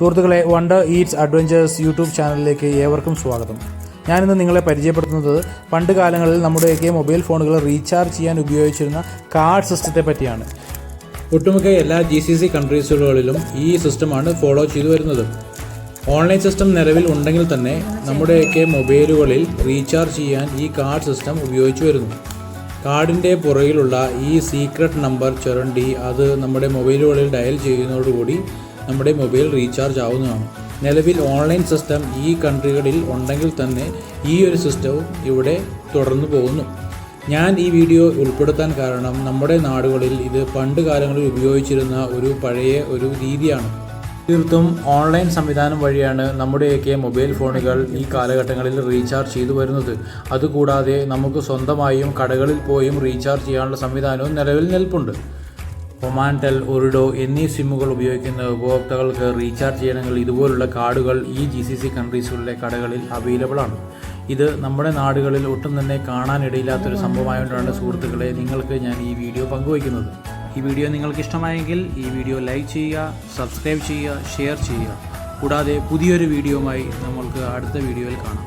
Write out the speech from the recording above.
സുഹൃത്തുക്കളെ wonder Eats adventures YouTube ചാനലിലേക്ക് ഏവർക്കും സ്വാഗതം. ഞാനിന്ന് നിങ്ങളെ പരിചയപ്പെടുത്തുന്നത് പണ്ട് കാലങ്ങളിൽ നമ്മുടെയൊക്കെ മൊബൈൽ ഫോണുകൾ റീചാർജ് ചെയ്യാൻ ഉപയോഗിച്ചിരുന്ന കാർഡ് സിസ്റ്റത്തെ പറ്റിയാണ്. ഒട്ടുമിക്ക എല്ലാ ജി സി സി കൺട്രീസുകളിലും ഈ സിസ്റ്റമാണ് ഫോളോ ചെയ്തു വരുന്നത്. ഓൺലൈൻ സിസ്റ്റം നിലവിൽ ഉണ്ടെങ്കിൽ തന്നെ നമ്മുടെയൊക്കെ മൊബൈലുകളിൽ റീചാർജ് ചെയ്യാൻ ഈ കാർഡ് സിസ്റ്റം ഉപയോഗിച്ചു വരുന്നു. കാർഡിന്റെ പുറകിലുള്ള ഈ സീക്രട്ട് നമ്പർ ചുരണ്ടി അത് നമ്മുടെ മൊബൈലുകളിൽ ഡയൽ ചെയ്യുന്നതോടുകൂടി നമ്മുടെ മൊബൈൽ റീചാർജ് ആവുന്നതാണ്. നിലവിൽ ഓൺലൈൻ സിസ്റ്റം ഈ കൺട്രികളിൽ ഉണ്ടെങ്കിൽ തന്നെ ഈ ഒരു സിസ്റ്റവും ഇവിടെ തുടർന്നു പോകുന്നു. ഞാൻ ഈ വീഡിയോ ഉൾപ്പെടുത്താൻ കാരണം നമ്മുടെ നാടുകളിൽ ഇത് പണ്ട് കാലങ്ങളിൽ ഉപയോഗിച്ചിരുന്ന ഒരു പഴയ ഒരു രീതിയാണ്. തീർത്തും ഓൺലൈൻ സംവിധാനം വഴിയാണ് നമ്മുടെയൊക്കെ മൊബൈൽ ഫോണുകൾ ഈ കാലഘട്ടങ്ങളിൽ റീചാർജ് ചെയ്തു വരുന്നത്. അതുകൂടാതെ നമുക്ക് സ്വന്തമായും കടകളിൽ പോയും റീചാർജ് ചെയ്യാനുള്ള സംവിധാനവും നിലവിൽ നിൽപ്പുണ്ട്. ഒമാൻടെൽ ഒറിഡോ എന്നീ സിമ്മുകൾ ഉപയോഗിക്കുന്ന ഉപഭോക്താക്കൾക്ക് റീചാർജ് ചെയ്യണമെങ്കിൽ ഇതുപോലുള്ള കാർഡുകൾ ഈ ജി സി സി കൺട്രീസുകളിലെ കടകളിൽ അവൈലബിൾ ആണ്. ഇത് നമ്മുടെ നാടുകളിൽ ഒട്ടും തന്നെ കാണാനിടയില്ലാത്തൊരു സംഭവമായതുകൊണ്ടാണ് സുഹൃത്തുക്കളെ നിങ്ങൾക്ക് ഞാൻ ഈ വീഡിയോ പങ്കുവയ്ക്കുന്നത്. ഈ വീഡിയോ നിങ്ങൾക്ക് ഇഷ്ടമായെങ്കിൽ ഈ വീഡിയോ ലൈക്ക് ചെയ്യുക സബ്സ്ക്രൈബ് ചെയ്യുക ഷെയർ ചെയ്യുക. കൂടാതെ പുതിയൊരു വീഡിയോയുമായി നമ്മൾക്ക് അടുത്ത വീഡിയോയിൽ കാണാം.